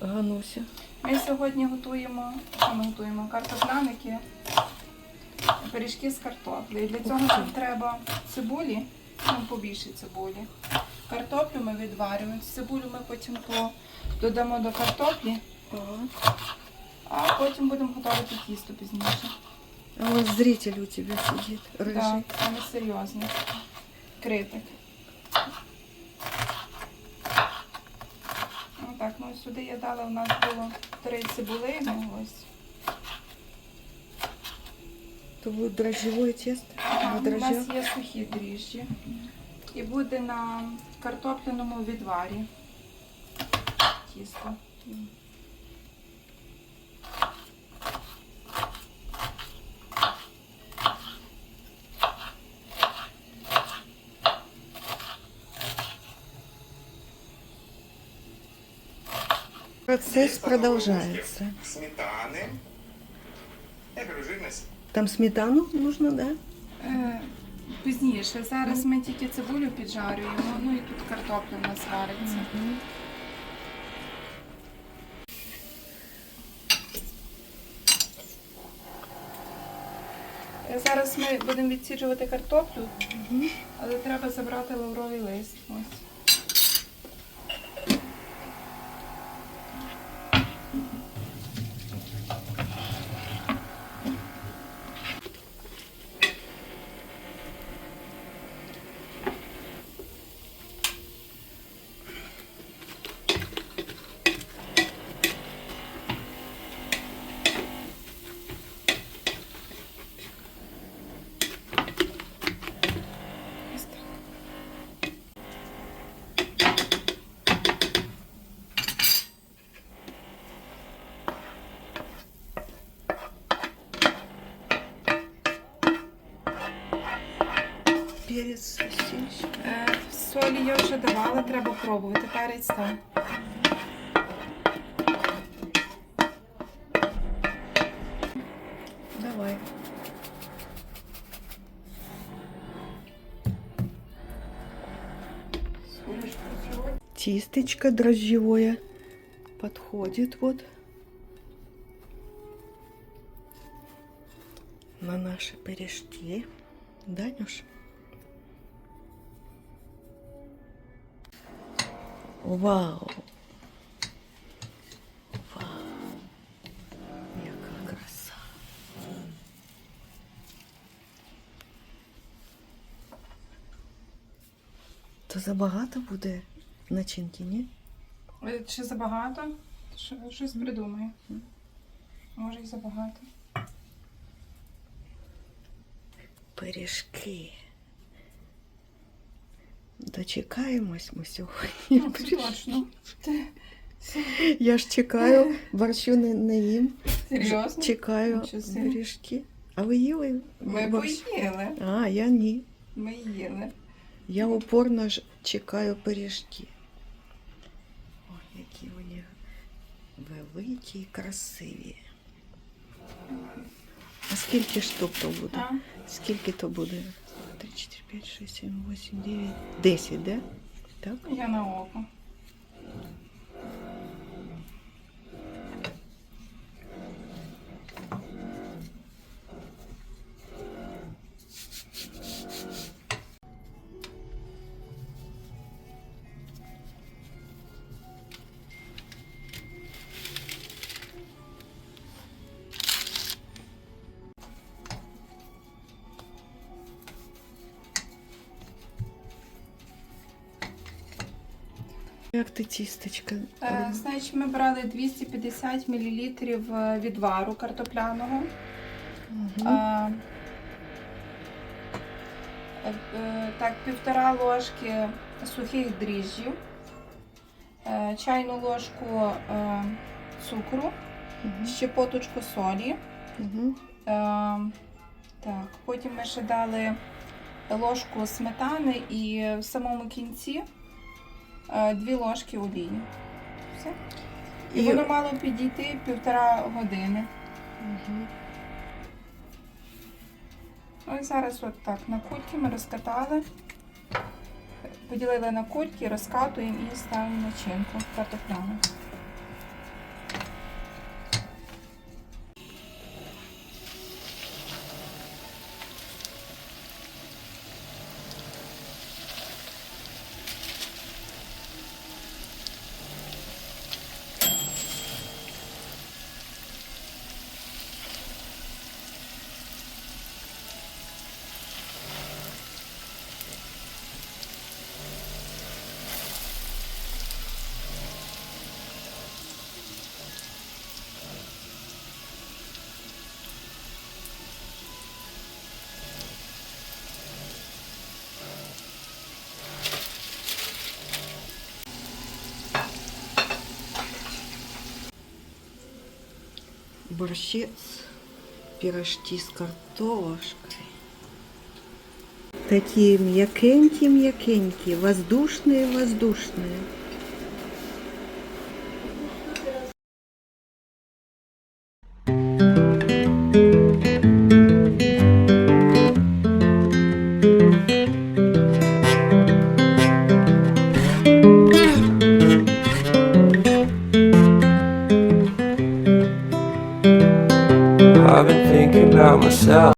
Гануся. Ми сьогодні готуємо, що ми готуємо? Картопляники, пиріжки з картоплею. Для цього нам треба цибулі, ну, побільше цибулі. Картоплю ми відварюємо. Цибулю ми потім то додамо до картоплі, Ага. а потім будемо готувати тісто пізніше. А вот зритель у тебя сидит, рыжий. Так, саме серйозний. Критик. Ну так, ну сюди я дала, у нас було три цибулини, ось. То буде дрожжевое тесто Ага, у нас є сухі дріжджі. І буде на картопленому відварі тісто. Процесс продолжается. Сметани. Я беру жирність. Там сметану нужно, да? Е, пізніше. Зараз ми тільки цибулю піджарюємо, ну і тут картопля у нас вариться. Е, Зараз ми будемо відсіджувати картоплю, але треба забрати лавровий лист. Ось Солі я вже давала, треба пробувати. Перець там. Давай. Тисточка дрожжевое подходит вот на наши пирожки. Да? Вау! Вау! Яка краса! То забагато буде начинки, ні? Е, Чи забагато? Що- Щось придумаю. Може і забагато. Пиріжки. Дочекаємось ми сьогодні. Ну, це точно. Я ж чекаю, борщу не, не їм. серйозно? Чекаю пиріжки. А ви їли? Ми борщ? поїли. А, я ні. Ми їли. Я упорно ж чекаю пиріжки. Ой, які вони великі і красиві. А скільки штук то буде? А? Скільки то буде? 3, 4, 5, 6, 7, 8, 9, 10, да? Так? Я на око. Як ти тістечка? Е, значить, ми брали 250 мл відвару картопляного. А, е, е, так, півтора ложки сухих дріжджів, е, чайну ложку е, цукру, Мгм. щепоточку солі. Мгм. Е, так, потім ми ще дали ложку сметани і в самому кінці е, дві ложки олії. Все. І, І- воно мало підійти півтора години. Угу. Ось зараз от так на кульки ми розкатали, поділили на кульки, розкатуємо і ставимо начинку картопляну. Борщец, пирожки с картошкой. Такі м'якенькі-м'якенькі, воздушные, воздушные. Myself.